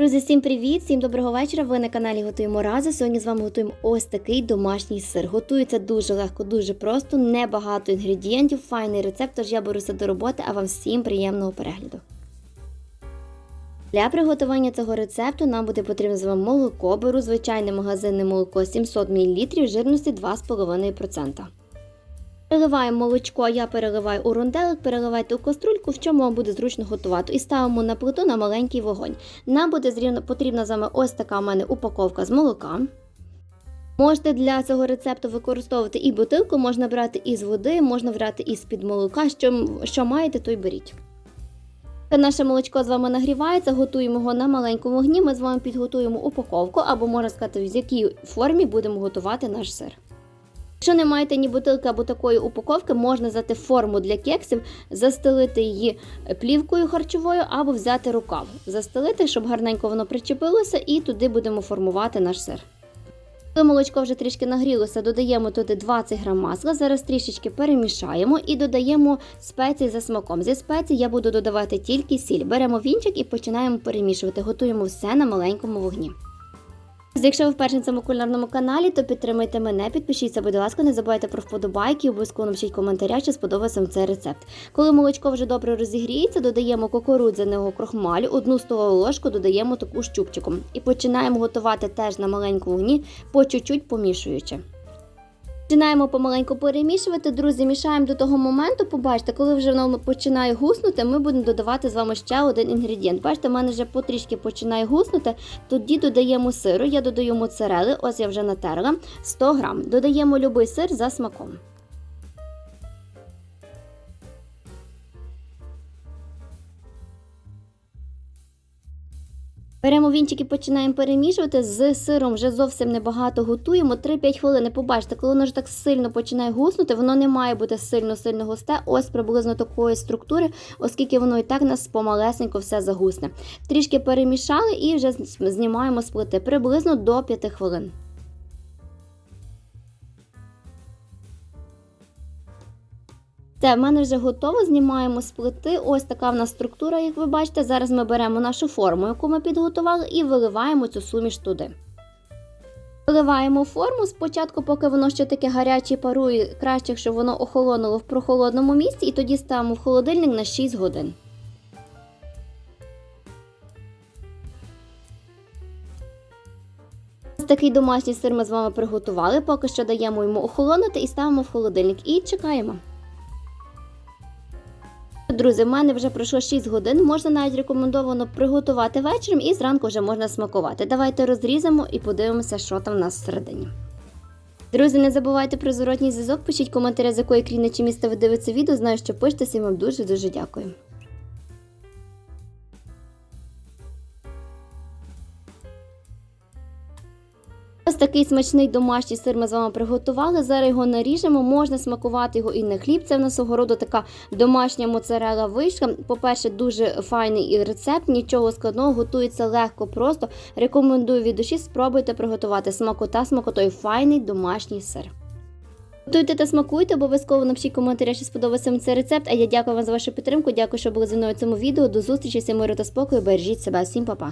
Друзі, всім привіт! Всім доброго вечора. Ви на каналі Готуємо разом. Сьогодні з вами готуємо ось такий домашній сир. Готується дуже легко, дуже просто, небагато інгредієнтів, файний рецепт. Тож я беруся до роботи, а вам всім приємного перегляду. Для приготування цього рецепту нам буде потрібно з вами молоко. Беру звичайне магазинне молоко 700 мл жирності 2,5%. Переливаємо молочко, я переливаю у ронделик, переливайте у каструльку, в чому вам буде зручно готувати. І ставимо на плиту на маленький вогонь. Нам буде потрібна з вами ось така у мене упаковка з молока. Можете для цього рецепту використовувати і бутилку, можна брати із води, можна брати із під молока. Що, що маєте, то й беріть. Наше молочко з вами нагрівається, готуємо його на маленькому вогні. Ми з вами підготуємо упаковку, або можна сказати, в якій формі будемо готувати наш сир. Якщо не маєте ні бутилки або такої упаковки, можна взяти форму для кексів, застелити її плівкою харчовою або взяти рукав, застелити, щоб гарненько воно причепилося, і туди будемо формувати наш сир. Коли молочко вже трішки нагрілося, додаємо туди 20 грам масла. Зараз трішечки перемішаємо і додаємо спеції за смаком. Зі спецій я буду додавати тільки сіль. Беремо вінчик і починаємо перемішувати. Готуємо все на маленькому вогні. Якщо ви вперше на цьому кулінарному каналі, то підтримайте мене, підпишіться, будь ласка, не забувайте про вподобайки, обов'язково напишіть коментаря, чи сподобався вам цей рецепт. Коли молочко вже добре розігріється, додаємо кукурудзяного крохмалю, одну столову ложку додаємо таку щупчиком. І починаємо готувати теж на маленькому вогні, по чуть-чуть помішуючи. Починаємо помаленьку перемішувати, друзі, мішаємо до того моменту, побачите, коли вже воно починає гуснути, ми будемо додавати з вами ще один інгредієнт. Бачите, в мене вже потрішки починає гуснути, тоді додаємо сиру, я додаю моцарели, ось я вже натерла, 100 грам. Додаємо любий сир за смаком. Беремо вінчик починаємо перемішувати. З сиром вже зовсім небагато готуємо. 3-5 хвилин. Побачите, коли воно ж так сильно починає гуснути, воно не має бути сильно-сильно густе. Ось приблизно такої структури, оскільки воно і так нас помалесенько все загусне. Трішки перемішали і вже знімаємо з плити приблизно до 5 хвилин. Все, в мене вже готово. Знімаємо з плити. Ось така в нас структура, як ви бачите. Зараз ми беремо нашу форму, яку ми підготували, і виливаємо цю суміш туди. Виливаємо форму спочатку, поки воно ще таке гаряче парує, краще, щоб воно охолонуло в прохолодному місці, і тоді ставимо в холодильник на 6 годин. Ось такий домашній сир ми з вами приготували. Поки що даємо йому охолонути і ставимо в холодильник і чекаємо. Друзі, в мене вже пройшло 6 годин. Можна навіть рекомендовано приготувати вечором і зранку вже можна смакувати. Давайте розріземо і подивимося, що там в нас всередині. Друзі, не забувайте про зворотній зв'язок, пишіть коментарі, з якої країни чи міста ви дивитеся відео. Знаю, що пишете, всім вам дуже-дуже дякую. Ось такий смачний домашній сир ми з вами приготували. Зараз його наріжемо. Можна смакувати його і на хліб. Це в нас огороду така домашня моцарела вийшла. По-перше, дуже файний рецепт, нічого складного, готується легко, просто. Рекомендую від душі, спробуйте приготувати смакота, смакотой файний домашній сир. Готуйте та смакуйте, обов'язково напишіть коментарі, що сподобався вам цей рецепт. А я дякую вам за вашу підтримку. Дякую, що були зі мною в цьому відео. До зустрічі, всім миру та спокою. Бережіть себе, всім па-па.